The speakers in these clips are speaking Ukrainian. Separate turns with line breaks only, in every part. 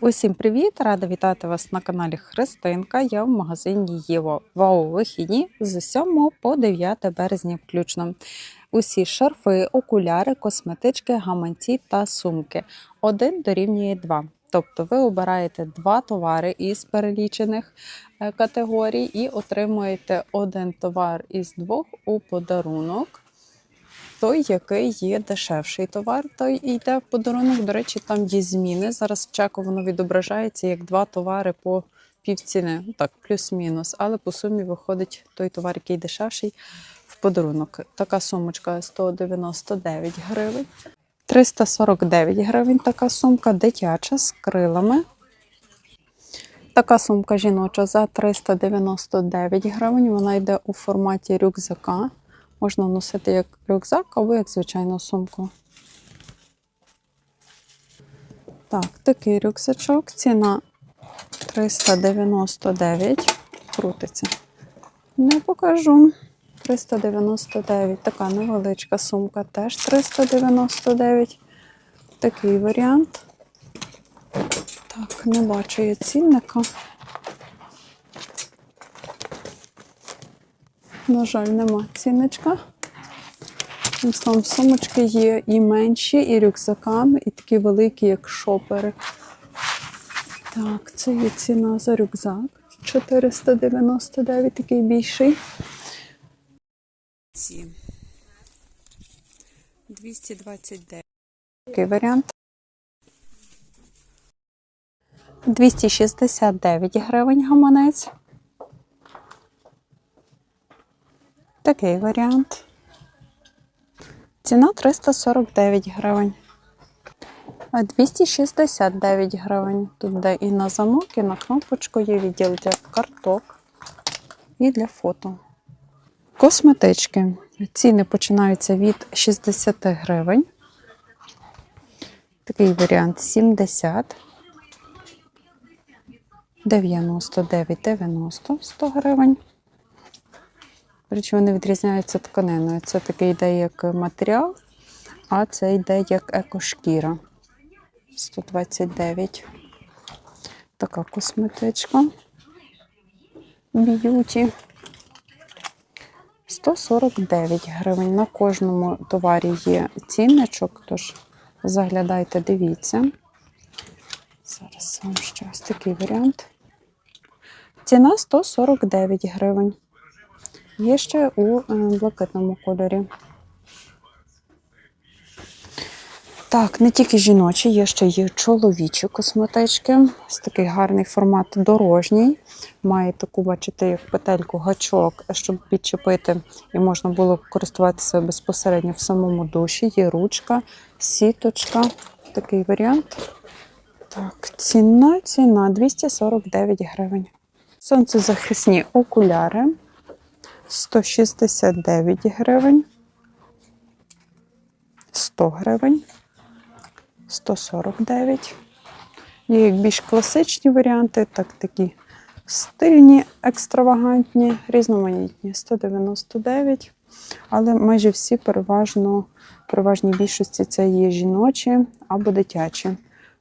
Усім привіт! Рада вітати вас на каналі Христинка. Я в магазині Єво. Вау, вихідні з 7 по 9 березня включно. Усі шарфи, окуляри, косметички, гаманці та сумки. Один дорівнює 2. Тобто ви обираєте два товари із перелічених е, категорій і отримуєте один товар із двох у подарунок. Той, який є дешевший товар, той і йде в подарунок. До речі, там є зміни. Зараз в чеку воно відображається як два товари по півціни, Ну, так, плюс-мінус. Але по сумі виходить той товар, який дешевший, в подарунок. Така сумочка 199 гривень. 349 гривень така сумка, дитяча з крилами. Така сумка жіноча за 399 гривень. Вона йде у форматі рюкзака. Можна носити як рюкзак або як звичайну сумку. Так, такий рюкзачок. Ціна 399. Крутиться. Не покажу. 399. Така невеличка сумка теж 399. Такий варіант. Так, не бачу я цінника. На жаль, нема. Тим словом, сумочки є і менші, і рюкзаками, і такі великі, як шопери. Так, це є ціна за рюкзак. 499, такий більший. 229. Такий варіант. 269 гривень гаманець. Такий варіант. Ціна 349 гривень. А 269 гривень. Тут де і на замок, і на кнопочку є відділ для карток і для фото. Косметички. Ціни починаються від 60 гривень. Такий варіант 70. 99, 90, 100 гривень. Речі, вони відрізняються тканиною. Це такий йде як матеріал, а це йде як екошкіра. 129. Така косметичка. Б'юті. 149 гривень. На кожному товарі є цінничок, тож заглядайте, дивіться. Зараз вам ще такий варіант. Ціна 149 гривень. Є ще у е, блакитному кольорі. Так, не тільки жіночі, є ще є чоловічі косметички. Ось такий гарний формат дорожній. Має таку, бачите, як петельку, гачок, щоб підчепити і можна було користуватися безпосередньо в самому душі. Є ручка, сіточка. Такий варіант. Так, ціна, ціна 249 гривень. Сонцезахисні окуляри. 169 гривень, 100 гривень, 149. Є як більш класичні варіанти, так такі стильні, екстравагантні, різноманітні 199. Але майже всі переважно, переважній більшості це є жіночі або дитячі.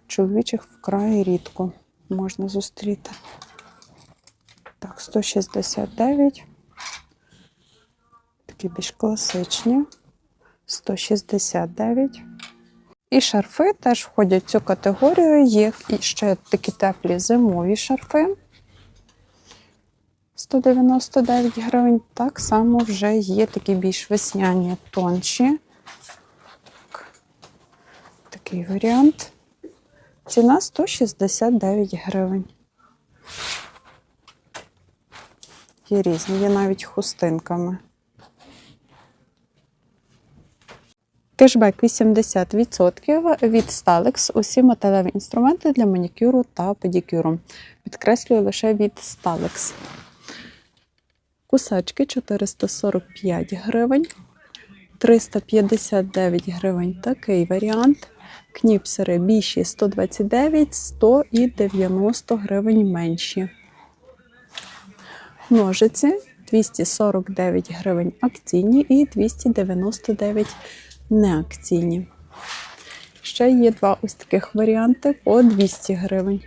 Чоловічих вкрай рідко можна зустріти. Так, 169 такі більш класичні. 169. І шарфи теж входять в цю категорію. Є ще такі теплі зимові шарфи. 199 гривень. Так само вже є такі більш весняні тонші. Так. Такий варіант. Ціна 169 гривень. Є різні, є навіть хустинками. Кешбек 80% від Stalex. Усі металеві інструменти для манікюру та педикюру. Підкреслюю лише від Stalex. Кусачки 445 гривень. 359 гривень такий варіант. Кніпсери більші 129, 100 і 90 гривень менші. Ножиці 249 гривень акційні і 299 неакційні. Ще є два ось таких варіанти по 200 гривень.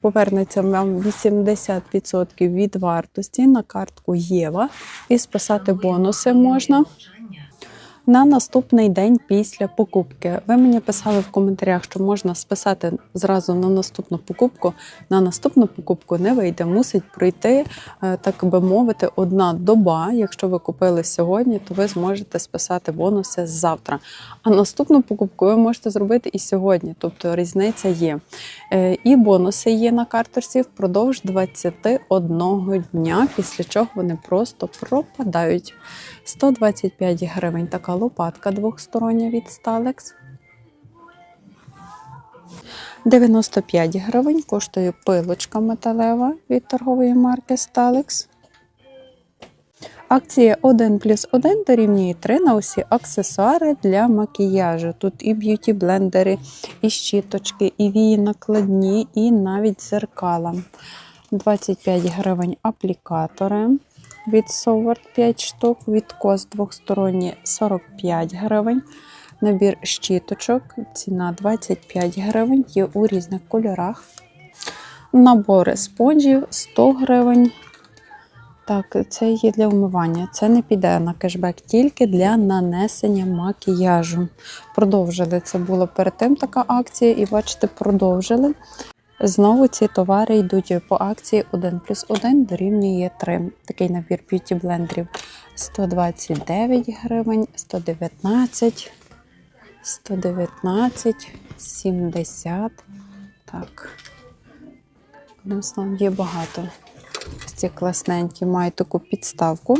Повернеться вам 80% від вартості на картку Єва і списати бонуси можна на наступний день після покупки. Ви мені писали в коментарях, що можна списати зразу на наступну покупку. На наступну покупку не вийде, мусить пройти, е, так би мовити, одна доба. Якщо ви купили сьогодні, то ви зможете списати бонуси завтра. А наступну покупку ви можете зробити і сьогодні, тобто різниця є. Е, І бонуси є на картерсі впродовж 21 дня, після чого вони просто пропадають. 125 гривень така лопатка двохстороння від Stalex. 95 гривень коштує пилочка металева від торгової марки Stalex. Акція 1 плюс 1 дорівнює 3 на усі аксесуари для макіяжу. Тут і б'юті блендери, і щіточки, і вії накладні, і навіть зеркала. 25 гривень аплікатори від Совард 5 штук, від Кос двохсторонні 45 гривень. Набір щіточок, ціна 25 гривень, є у різних кольорах. Набори спонжів 100 гривень. Так, це є для вмивання. Це не піде на кешбек, тільки для нанесення макіяжу. Продовжили. Це було перед тим така акція, і бачите, продовжили. Знову ці товари йдуть по акції 1 плюс 1 дорівнює 3. Такий набір б'юті блендерів 129 гривень, 119, 119, 70. Так. Одним словом, є багато. Ось ці класненькі мають таку підставку.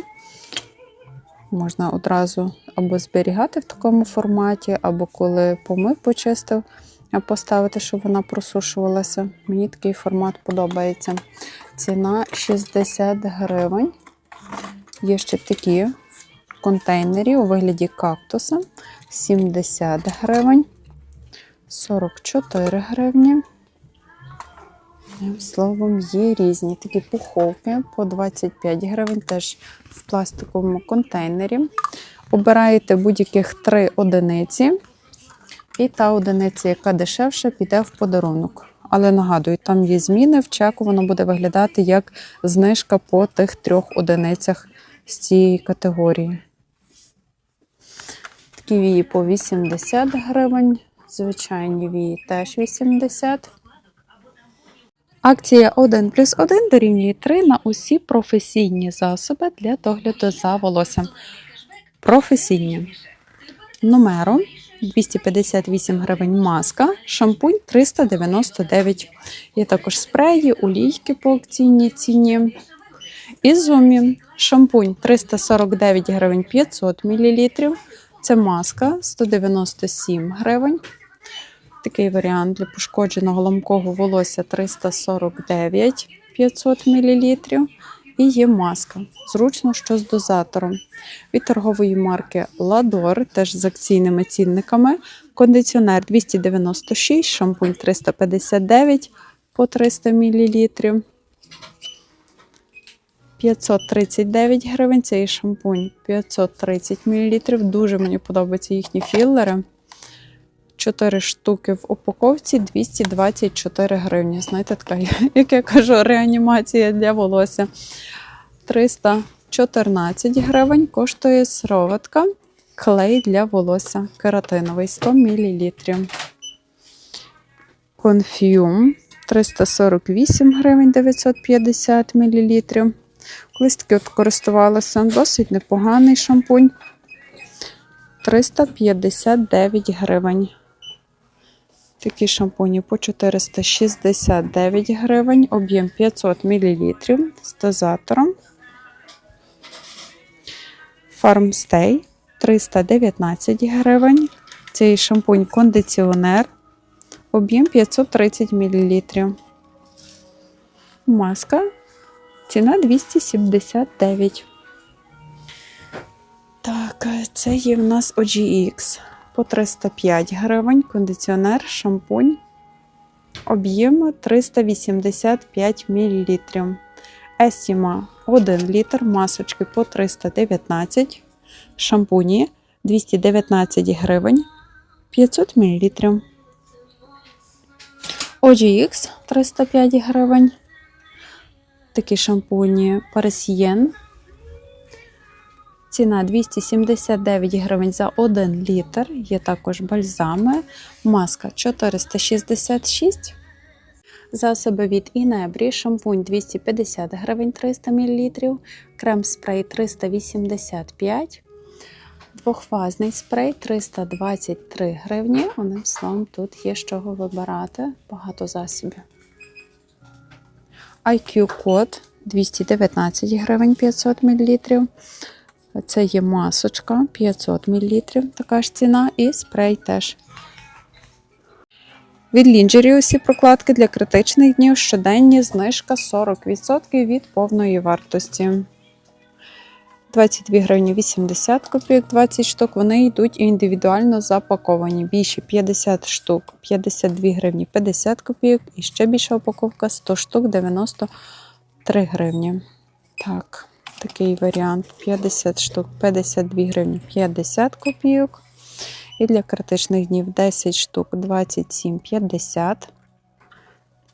Можна одразу або зберігати в такому форматі, або коли помив, почистив, поставити, щоб вона просушувалася. Мені такий формат подобається. Ціна 60 гривень. Є ще такі в контейнері у вигляді кактуса 70 гривень, 44 гривні. Словом, є різні такі пуховки по 25 гривень, теж в пластиковому контейнері. Обираєте будь-яких три одиниці, і та одиниця, яка дешевша, піде в подарунок. Але нагадую, там є зміни в чеку, воно буде виглядати як знижка по тих трьох одиницях з цієї категорії. Такі вії по 80 гривень, звичайні вії теж 80 Акція 1 плюс 1 дорівнює 3 на усі професійні засоби для догляду за волоссям. Професійні. Номером 258 гривень маска, шампунь 399. Є також спреї, олійки по акційній ціні. Ізумі шампунь 349 гривень 500 мл. Це маска 197 гривень. Такий варіант для пошкодженого ламкого волосся 349 500 мл. І є маска. Зручно, що з дозатором. Від торгової марки Ладор, теж з акційними цінниками. Кондиціонер 296, шампунь 359 по 300 мл. 539 гривень. Цей шампунь 530 мл. Дуже мені подобаються їхні філери. 4 штуки в упаковці 224 гривні. Знаєте, така, як я кажу, реанімація для волосся. 314 гривень коштує сироватка. Клей для волосся кератиновий 100 мл. Конфюм 348 гривень 950 мл. Колись таки от користувалася досить непоганий шампунь. 359 гривень. Такі шампуні по 469 гривень, об'єм 500 мл з дозатором. Farmstay 319 гривень. Цей шампунь кондиціонер. Об'єм 530 мл. Маска. Ціна 279. Так, це є в нас OGX по 305 гривень, кондиціонер, шампунь. Об'єм 385 мл. Есіма 1 літр, масочки по 319, шампуні 219 гривень 500 мл. OGX 305 гривень. Такі шампуні Парисьєн. Ціна 279 гривень за 1 літр. Є також бальзами. Маска 466. Засоби від Інебрі, шампунь 250 гривень 300 мл, крем спрей 385 Двохфазний спрей 323 гривні. Одним словом, тут є з чого вибирати. Багато засобів. IQ код 219 гривень 500 мл. Це є масочка 500 мл, така ж ціна, і спрей теж. Від Лінджері усі прокладки для критичних днів щоденні знижка 40% від повної вартості. 22 гривні 80 копійок, 20 штук. Вони йдуть індивідуально запаковані. Більше 50 штук, 52 гривні 50 копійок. І ще більша упаковка 100 штук 93 гривні. Так, такий варіант: 50 штук, 52 гривні 50 копійок. І для критичних днів 10 штук 27,50.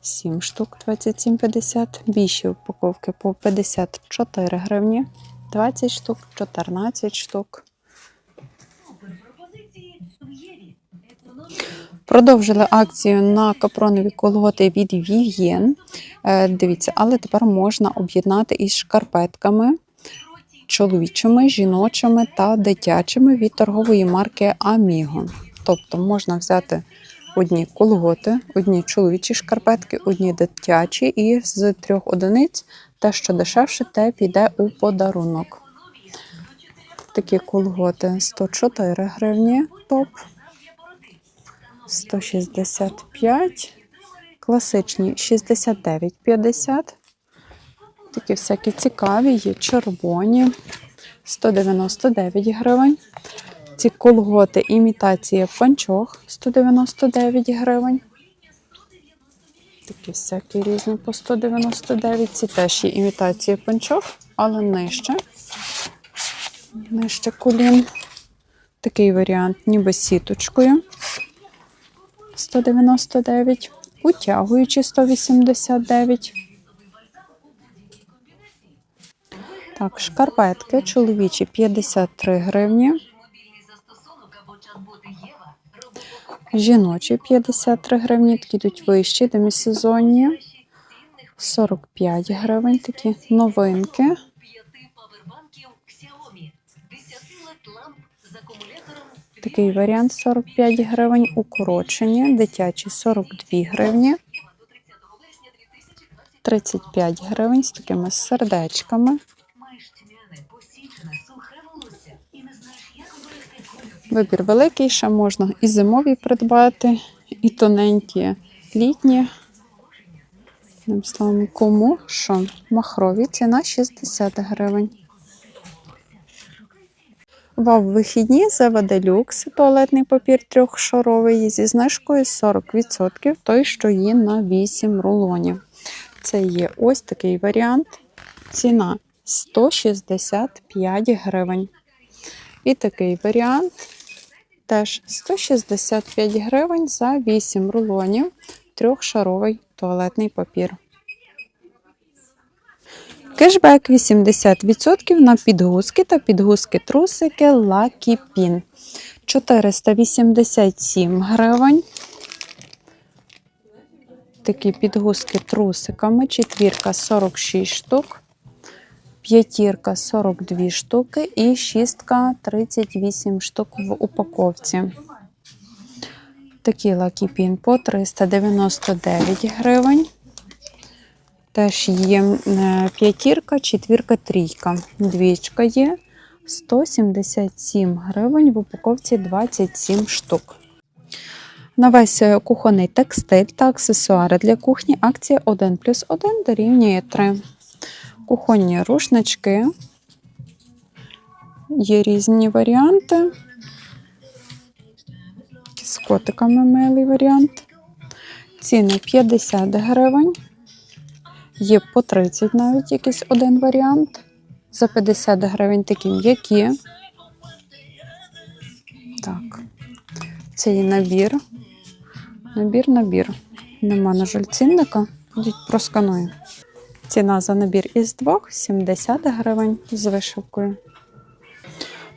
7 штук 27,50. Більші упаковки по 54 гривні. 20 штук, 14 штук. Продовжили акцію на капронові колготи від Vivien. Е, Дивіться, але тепер можна об'єднати із шкарпетками чоловічими, жіночими та дитячими від торгової марки Amigo. Тобто можна взяти одні колготи, одні чоловічі шкарпетки, одні дитячі, і з трьох одиниць те, що дешевше, те піде у подарунок. Такі колготи 104 гривні топ. 165. Класичні 69,50. Такі всякі цікаві, є червоні. 199 гривень. Ці колготи імітація панчох 199 гривень. Такі всякі різні по 199. Ці теж є імітація панчох, але нижче. Нижче колін. Такий варіант, ніби сіточкою. 199. Утягуючи 189. Так, шкарпетки чоловічі 53 гривні. Жіночі 53 гривні, такі йдуть вищі, демісезонні. 45 гривень, такі новинки. Такий варіант 45 гривень, укорочені, дитячі 42 гривні,
до 30 вересня 2020
35 гривень з такими сердечками. Вибір великий, ще можна і зимові придбати, і тоненькі літні. Словом, кому що? Махрові ціна 60 гривень. Вав вихідні Зева люкс туалетний папір трьохшаровий зі знижкою 40%, той, що є на 8 рулонів. Це є ось такий варіант. Ціна 165 гривень. І такий варіант теж 165 гривень за 8 рулонів трьохшаровий туалетний папір. Кешбек 80% на підгузки та підгузки-трусики Lucky Pin. 487 гривень. Такі підгузки трусиками. Четвірка 46 штук. П'ятірка 42 штуки і шістка 38 штук в упаковці. Такі лакіпін по 399 гривень. Теж є е, п'ятірка, четвірка, трійка. Двічка є 177 гривень, в упаковці 27 штук. На весь е, кухонний текстиль та аксесуари для кухні акція 1 плюс 1 дорівнює 3. Кухонні рушнички. Є різні варіанти. З котиками милий варіант. Ціни 50 гривень. Є по 30 навіть якийсь один варіант. За 50 гривень такі м'які. Це є набір. Набір, набір. Нема, на жаль, цінника. Ходіть, просканую. Ціна за набір із двох 70 гривень з вишивкою.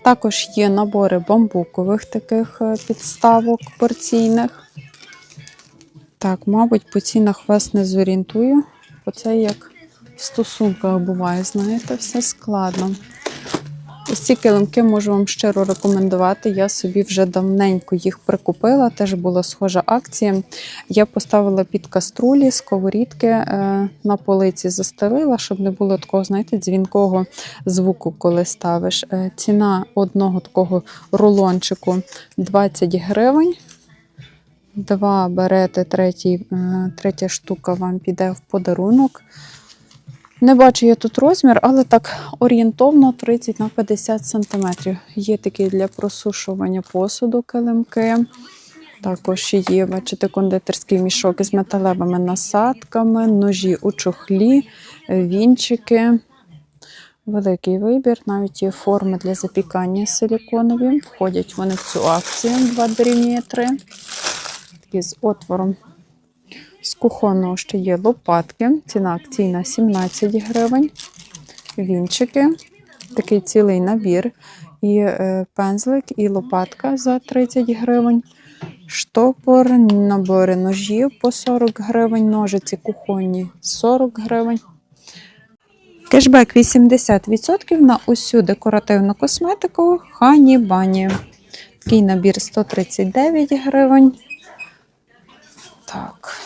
Також є набори бамбукових таких е, підставок порційних. Так, мабуть, по цінах вас не зорієнтую, бо це як в стосунках буває, знаєте, все складно. Ось ці килимки можу вам щиро рекомендувати. Я собі вже давненько їх прикупила. Теж була схожа акція. Я поставила під каструлі, сковорідки е, на полиці застелила, щоб не було такого, знаєте, дзвінкого звуку, коли ставиш. Е, ціна одного такого рулончику 20 гривень. Два берете, третій, е, третя штука вам піде в подарунок. Не бачу я тут розмір, але так орієнтовно 30 на 50 см. Є такі для просушування посуду килимки. Також є, бачите, кондитерський мішок із металевими насадками, ножі у чохлі, вінчики. Великий вибір, навіть є форми для запікання силіконові. Входять вони в цю акцію 2 дорівнює 3. Такі з отвором. З кухонного ще є лопатки. Ціна акційна 17 гривень. Вінчики, такий цілий набір. І е, пензлик, і лопатка за 30 гривень. Штопор, набори ножів по 40 гривень, ножиці кухонні 40 гривень. Кешбек 80% на усю декоративну косметику Хані Бані. Такий набір 139 гривень. Так.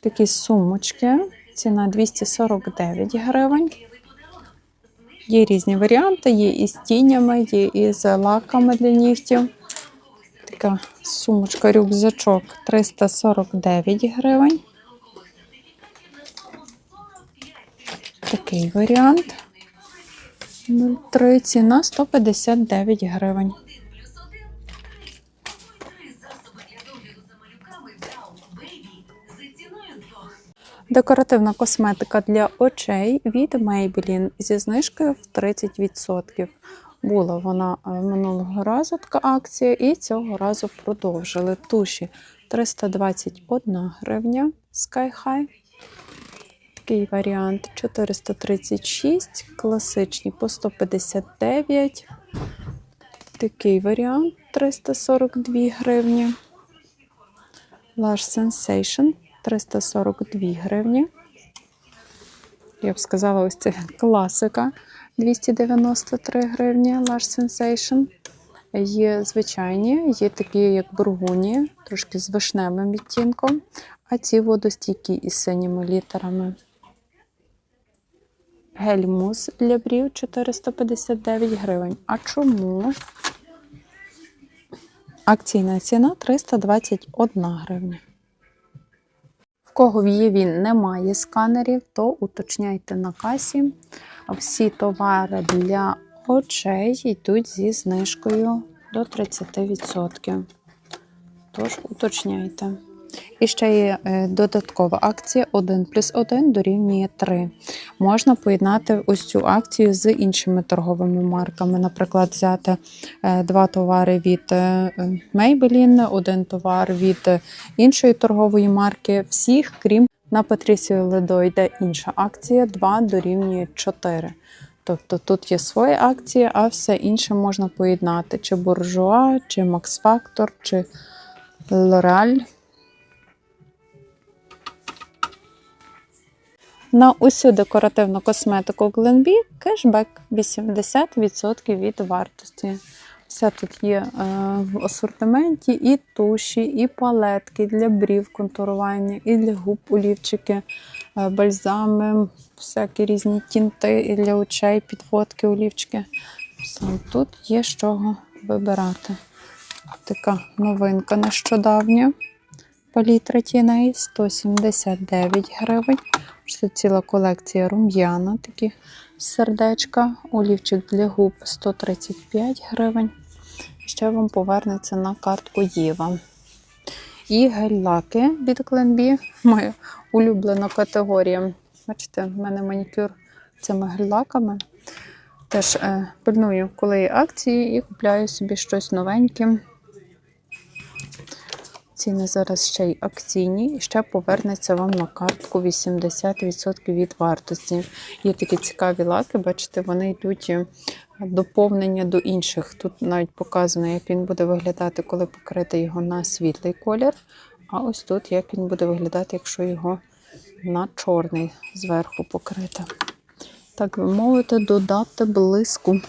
Такі сумочки. Ціна 249 гривень. Є різні варіанти, є із тінями, є із лаками для нігтів. Така сумочка рюкзачок 349 гривень. Такий варіант. 03 ціна 159 гривень. Декоративна косметика для очей від Maybelline зі знижкою в 30%. Була вона е, минулого разу така акція, і цього разу продовжили. Туші 321 гривня Sky High. Такий варіант 436, класичні по 159. Такий варіант 342 гривні. Lush Sensation 342 гривні. Я б сказала, ось це класика 293 гривні Lush Sensation. Є звичайні, є такі, як бургуні, трошки з вишневим відтінком, а ці водостійкі із синіми літерами. Гель-мус для брів 459 гривень. А чому? Акційна ціна 321 гривня. Кого в Єві немає сканерів, то уточняйте на касі. Всі товари для очей йдуть зі знижкою до 30%. Тож уточняйте. І ще є е, додаткова акція 1 плюс 1 дорівнює 3. Можна поєднати ось цю акцію з іншими торговими марками. Наприклад, взяти е, два товари від е, Maybelline, один товар від іншої торгової марки. Всіх, крім на Патрісію Ледо йде інша акція 2 дорівнює 4. Тобто тут є свої акції, а все інше можна поєднати: чи буржуа, чи Max Factor, чи L'Oreal. На усю декоративну косметику Glenbee кешбек 80% від вартості. Все тут є е, в асортименті і туші, і палетки для брів контурування, і для губ олівчики, е, бальзами, всякі різні тінти і для очей, підводки, олівчики. Сам тут є з чого вибирати. Така новинка нещодавня. Палітра тіней 179 гривень. Це ціла колекція рум'яна, такі сердечка, олівчик для губ 135 гривень. Ще вам повернеться на картку Єва. І гель-лаки від Glenbee, моя улюблена категорія. Бачите, в мене манікюр цими гель-лаками. Теж е, пильную, коли є акції, і купляю собі щось новеньке. Ціни зараз ще й акційні, і ще повернеться вам на картку 80% від вартості. Є такі цікаві лаки, бачите, вони йдуть е, доповнення до інших. Тут навіть показано, як він буде виглядати, коли покрити його на світлий колір. А ось тут як він буде виглядати, якщо його на чорний зверху покрити. Так ви мовите, додати блиску.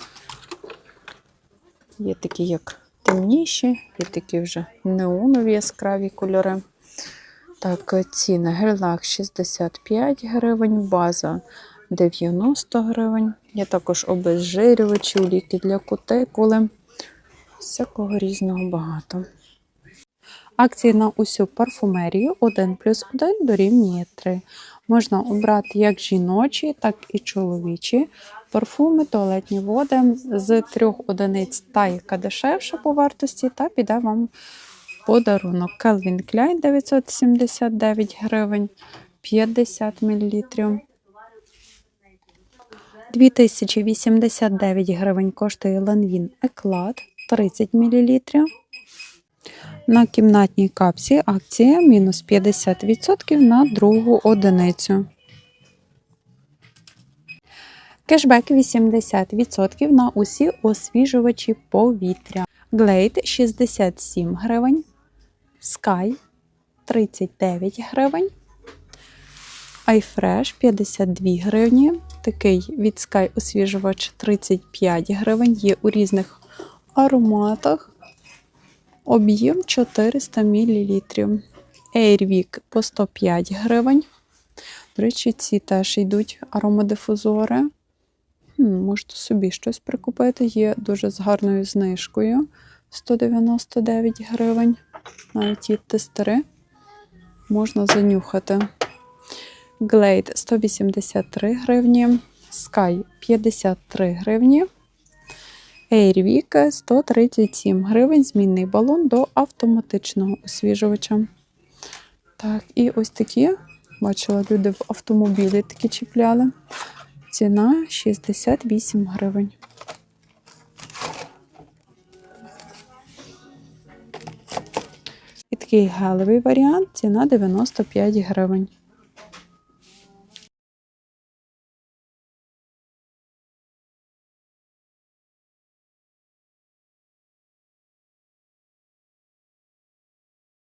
Є такі, як темніші, є такі вже неонові яскраві кольори. Так, ціни. Гель-лак 65 гривень, база 90 гривень. Є також обезжирювачі, ліки для кутикули. Всякого різного багато. Акції на усю парфумерію 1 плюс 1 дорівнює 3. Можна обрати як жіночі, так і чоловічі парфуми, туалетні води з трьох одиниць, та яка дешевша по вартості, та піде вам подарунок. Calvin Klein 979 гривень 50 мл. 2089 гривень коштує Lanvin Eclat 30 мл. На кімнатній капсі акція мінус 50% на другу одиницю. Кешбек 80% на усі освіжувачі повітря. Glade 67 гривень. Sky 39 гривень. iFresh 52 гривні. Такий від Sky освіжувач 35 гривень. Є у різних ароматах. Об'єм 400 мл. Airwick по 105 гривень. До речі, ці теж йдуть аромадифузори. Можете собі щось прикупити. Є дуже з гарною знижкою 199 гривень. Навіть є тестери. Можна занюхати. Glade 183 гривні, Sky 53 гривні. Airwick 137 гривень, змінний балон до автоматичного освіжувача. Так, і ось такі, бачила, люди в автомобілі такі чіпляли. Ціна 68 гривень. І такий гелевий варіант, ціна 95 гривень.